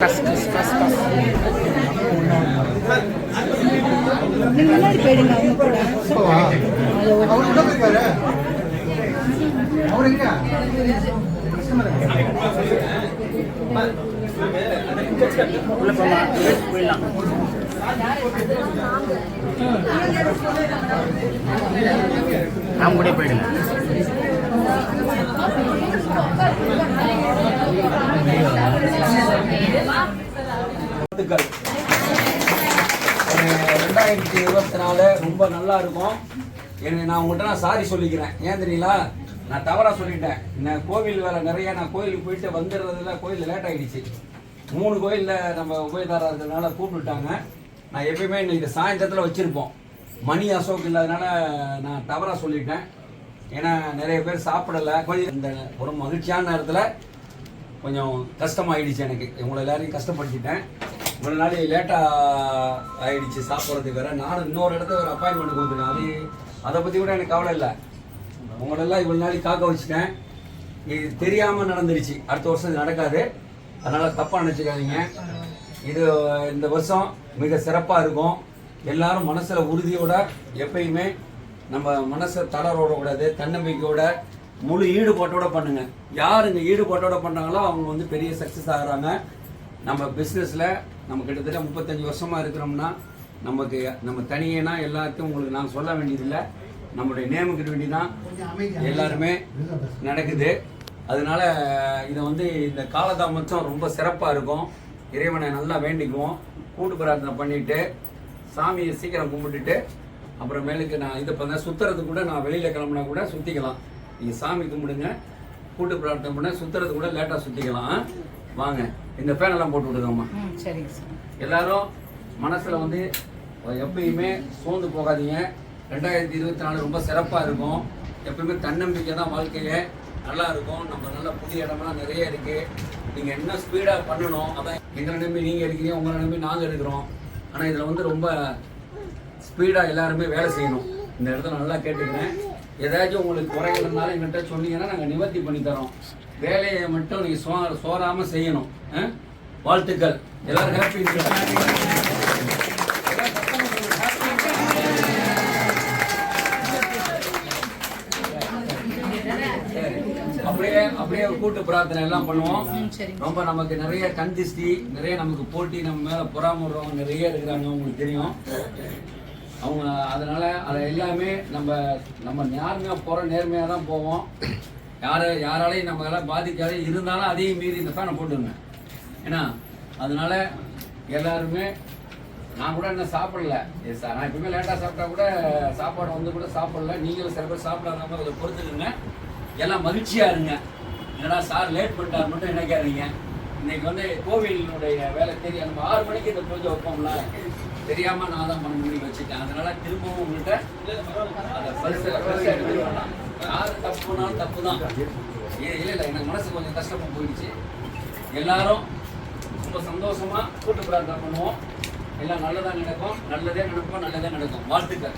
கஸ் கஸ் கஸ் கஸ் நீங்க முன்னாடி போயிடுங்க அவங்க கூட உள்ள போயிடலாம் நான் கூட போயிடுங்க. வாழ்த்துக்கள் ரெண்டாயிரத்தி இருபத்தி நாலு ரொம்ப நல்லா இருக்கும். எனக்கு நான் உங்கள்கிட்ட நான் சாரி சொல்லிக்கிறேன். ஏன் தெரியல நான் தவறாக சொல்லிட்டேன். நான் கோவில் வேலை நிறைய நான் கோயிலுக்கு போயிட்டு வந்துடுறதுல கோயில் லேட் ஆகிடுச்சு மூணு கோயிலில் நம்ம உபயதாரா இருக்கிறதுனால கூப்பிட்டுட்டாங்க. நான் எப்பயுமே இன்னைக்கு சாயந்தரத்தில் வச்சுருப்போம். மணி அசோக் இல்லாதனால நான் தவறாக சொல்லிட்டேன். ஏன்னா நிறைய பேர் சாப்பிடல. கொஞ்சம் இந்த ஒரு மகிழ்ச்சியான நேரத்தில் கொஞ்சம் கஷ்டமாயிடுச்சு எனக்கு. இவங்களை எல்லாரையும் கஷ்டப்படுத்திட்டேன். இவ்வளோ நாள் லேட்டாக ஆயிடுச்சு சாப்பிட்றதுக்கு வேற. நானும் இன்னொரு இடத்துல ஒரு அப்பாயின்மெண்ட் கொடுத்துருக்கேன் அது அதை பற்றி கூட எனக்கு கவலை இல்லை. உங்களெல்லாம் இவ்வளோ நாளைக்கு காக்க வச்சுட்டேன். இது தெரியாமல் நடந்துருச்சு. அடுத்த வருஷம் இது நடக்காது. அதனால் தப்பாக நினச்சிக்காதீங்க. இது இந்த வருஷம் மிக சிறப்பாக இருக்கும். எல்லாரும் மனசில் உறுதியோட எப்பயுமே நம்ம மனசை தளரோட கூடாது தன்னம்பிக்கையோட முழு ஈடுபாட்டோட பண்ணுங்க. யார் இந்த ஈடுபாட்டோட பண்ணாங்களோ அவங்க வந்து பெரிய சக்ஸஸ் ஆகிறாங்க. நம்ம பிஸ்னஸில் நம்ம கிட்டத்தட்ட முப்பத்தஞ்சு வருஷமாக இருக்கிறோம்னா நமக்கு நம்ம தனியேனா எல்லாத்தையும் உங்களுக்கு நான் சொல்ல வேண்டியதில்லை. நம்மளுடைய நேமுக்கு வேண்டி தான் எல்லாருமே நடக்குது. அதனால இதை வந்து இந்த காலதாமத்தம் ரொம்ப சிறப்பாக இருக்கும். இறைவனை நல்லா வேண்டிக்குவோம். கூட்டு பிரார்த்தனை பண்ணிவிட்டு சாமியை சீக்கிரம் கும்பிட்டுட்டு அப்புறமேலுக்கு நான் இதை பண்ண சுற்றுறது கூட நான் வெளியில் கிளம்புனா கூட சுற்றிக்கலாம் நீங்கள் சாமி கும்பிடுங்க கூட்டு பிரார்த்தனை பண்ண சுற்றுறது கூட லேட்டாக சுற்றிக்கலாம் வாங்க. இந்த ஃபேன் எல்லாம் போட்டு விடுங்கம்மா. சரிங்க சார். எல்லாரும் மனசுல வந்து எப்பயுமே சோர்ந்து போகாதீங்க. ரெண்டாயிரத்தி இருபத்தி நாலு ரொம்ப சிறப்பா இருக்கும். எப்பயுமே தன்னம்பிக்கை தான் வாழ்க்கையே நல்லா இருக்கும். நம்ம நல்ல புதிய இடம்லாம் நிறைய இருக்கு. நீங்க என்ன ஸ்பீடா பண்ணணும் அதான் எங்களை நம்பி நீங்க இருக்கீங்க உங்களை நம்பி நாங்க இருக்கிறோம் ஆனா இதுல வந்து ரொம்ப ஸ்பீடா எல்லாருமே வேலை செய்யணும். இந்த இடத்துல நல்லா கேட்டுக்கிறேன். ஏதாச்சும் உங்களுக்கு குறைகள் இருந்தாலும் எங்கள்கிட்ட சொன்னீங்கன்னா நாங்கள் நிவர்த்தி பண்ணி தரோம். வேலையை மட்டும் நீங்கள் சோ சோறாம செய்யணும்? வாழ்த்துக்கள். எல்லாரும் ஹாப்பி அப்படியே அப்படியே கூட்டு பிரார்த்தனை எல்லாம் பண்ணுவோம். ரொம்ப நமக்கு நிறைய கண் திஷ்டி நிறைய நமக்கு போட்டி நம்ம மேல பொறாமுறவங்க நிறைய இருக்கிறாங்க உங்களுக்கு தெரியும். அவங்க அதனால அதை எல்லாமே நம்ம நம்ம நேர்மையாக போகிற நேர்மையாக தான் போவோம். யார் யாராலையும் நம்ம எல்லாம் பாதிக்காத இருந்தாலும் அதையும் மீறி இந்த ஃபேனை போட்டுருங்க. ஏன்னா அதனால எல்லாருமே நான் கூட என்ன சாப்பிடல. எஸ் சார் நான் எப்பவுமே லேட்டாக சாப்பிட்டா கூட சாப்பாடு வந்து கூட சாப்பிடல. நீங்களும் சில பேர் சாப்பிடாம அதை பொறுத்துக்குங்க. எல்லாம் மகிழ்ச்சியாக இருங்க. என்னடா சார் லேட் பண்ணிட்டார் மட்டும் நினைக்காதீங்க. இன்னைக்கு வந்து கோவிலினுடைய வேலை தெரியும். நம்ம ஆறு மணிக்கு இந்த பூஜை வைப்போம்ல. தெரியாம நான் தான் பண்ண மணிக்கு வச்சுட்டேன். அதனால திரும்பவும் உங்கள்கிட்ட அதை பரிசு பரிசு எடுத்துட்டு வரலாம். யாரு தப்புனாலும் தப்பு தான் இல்லை இல்லை எனக்கு மனசு கொஞ்சம் கஷ்டமா போயிடுச்சு. எல்லாரும் ரொம்ப சந்தோஷமா கூட்டு பிரார்த்தனை பண்ணுவோம். எல்லாம் நல்லதாக நடக்கும். நல்லதே நடக்கும் நல்லதே நடக்கும். வாழ்த்துக்கள்.